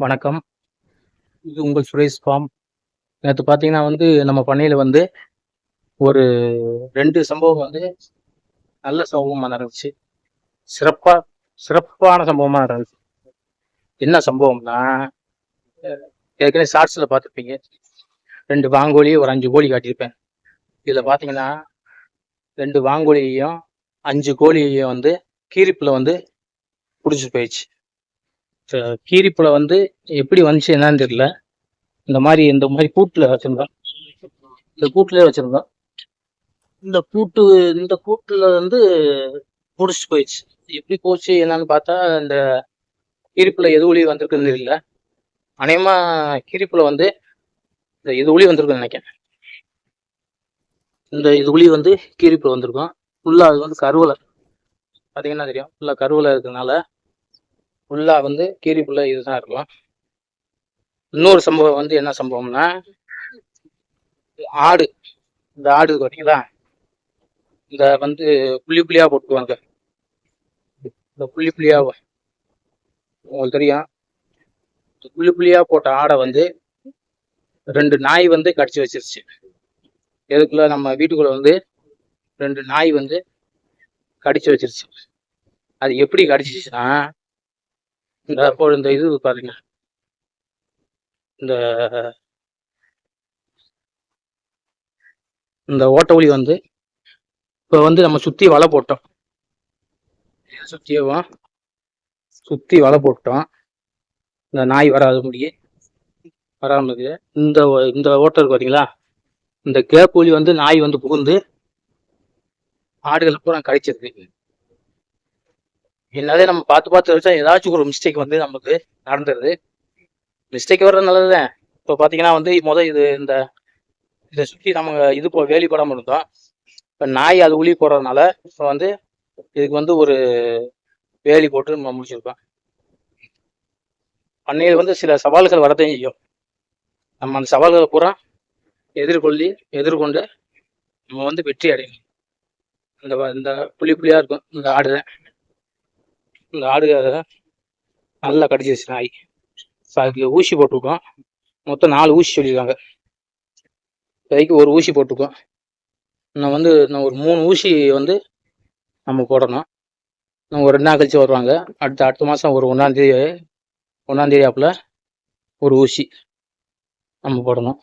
வணக்கம். இது உங்கள் சுரேஷ் ஃபார்ம். நேற்று பார்த்தீங்கன்னா வந்து நம்ம பண்ணையில் வந்து ஒரு ரெண்டு சம்பவம் வந்து நல்ல சம்பவமாக நடந்துச்சு. சிறப்பாக சிறப்பான சம்பவமாக நடந்துச்சு. என்ன சம்பவம்னா ஏற்கனவே ஷார்ட்ஸில் பார்த்துருப்பீங்க ரெண்டு வாங்கோழி ஒரு அஞ்சு கோழி காட்டியிருப்பேன். இதில் பார்த்தீங்கன்னா ரெண்டு வாங்கோழியையும் அஞ்சு கோழியையும் வந்து கீரிப்பில் வந்து பிடிச்சி போயிடுச்சு. கீரிப்புல வந்து எப்படி வந்துச்சு என்னன்னு தெரியல. இந்த மாதிரி இந்த மாதிரி கூட்டுல வச்சிருந்தோம். இந்த கூட்டுல வச்சிருந்தோம். இந்த கூட்டு இந்த கூட்டுல வந்து பிடிச்சி போயிடுச்சு. எப்படி போச்சு என்னன்னு பார்த்தா இந்த கீரிப்புல எது ஒளி வந்திருக்குன்னு தெரியல. அநேகமா கீரிப்புல வந்து இந்த இது ஒளி வந்திருக்குன்னு நினைக்கிறேன். இந்த இது ஒளி வந்து கீரிப்புல வந்திருக்கும். ஃபுல்லா அது வந்து கருவலை பார்த்தீங்கன்னா தெரியும். ஃபுல்லா கருவலை இருக்கிறதுனால ஃபுல்லா வந்து கீரி கீரிப்புள்ள இதுதான் இருக்கும் இன்னொரு சம்பவம் வந்து என்ன சம்பவம்னா ஆடு இந்த ஆடு பார்த்தீங்களா இந்த வந்து புள்ளி புள்ளியா போட்டுக்குவாங்க. இந்த புள்ளி புள்ளியா உங்களுக்கு தெரியும். புள்ளி புள்ளியா போட்ட ஆடை வந்து ரெண்டு நாய் வந்து கடிச்சு வச்சிருச்சு. எதுக்குள்ள நம்ம வீட்டுக்குள்ள வந்து ரெண்டு நாய் வந்து கடிச்சு வச்சிருச்சு. அது எப்படி கடிச்சிச்சுன்னா இந்த அப்போ இந்த இது பாருங்க. இந்த இந்த ஓட்ட ஒளி வந்து இப்போ வந்து நம்ம சுத்தி வலை போட்டோம். இதை சுத்தியவும் சுத்தி வலை போட்டோம். இந்த நாய் வராத முடியே. வராமல் இருக்கு இந்த ஓ- இந்த ஓட்டம் இருக்கு பாத்தீங்களா? இந்த கேப் ஒளி வந்து நாய் வந்து புகுந்து ஆடுகளை பூரா கழிச்சிருக்கு எல்லாத்தையும் நம்ம பார்த்து பார்த்து வச்சா ஏதாச்சும் ஒரு மிஸ்டேக் வந்து நமக்கு நடந்துருது. மிஸ்டேக் வர்றது நல்லதுதான். இப்போ பார்த்தீங்கன்னா வந்து முதல் இது இந்த இதை சுற்றி நம்ம இது போ வேலி போடாமல் இருந்தோம். இப்போ நாய் அது உளி போடுறதுனால இப்போ வந்து இதுக்கு வந்து ஒரு வேலி போட்டு நம்ம முடிச்சிருக்கோம். பண்ணையில் வந்து சில சவால்கள் வரதையும் செய்யும். நம்ம அந்த சவால்களை பூரா எதிர்கொள்ளி எதிர்கொண்டு நம்ம வந்து வெற்றி அடையணும். இந்த இந்த புள்ளி புள்ளியாக இருக்கும் இந்த ஆடு ஆடு நல்லா கடிச்சிருச்சு நாய் ஸோ அதுக்கு ஊசி போட்டிருக்கோம். மொத்தம் நாலு ஊசி சொல்லியிருக்காங்க. இப்போதைக்கு ஒரு ஊசி போட்டிருக்கோம். இன்னும் வந்து இன்னும் ஒரு மூணு ஊசி வந்து நம்ம போடணும். இன்னும் ஒரு ரெண்டு நாள் கழிச்சு வருவாங்க. அடுத்த அடுத்த மாதம் ஒரு ஒன்றாந்தேதி ஒன்றாந்தேதி ஆப்பில் ஒரு ஊசி நம்ம போடணும்.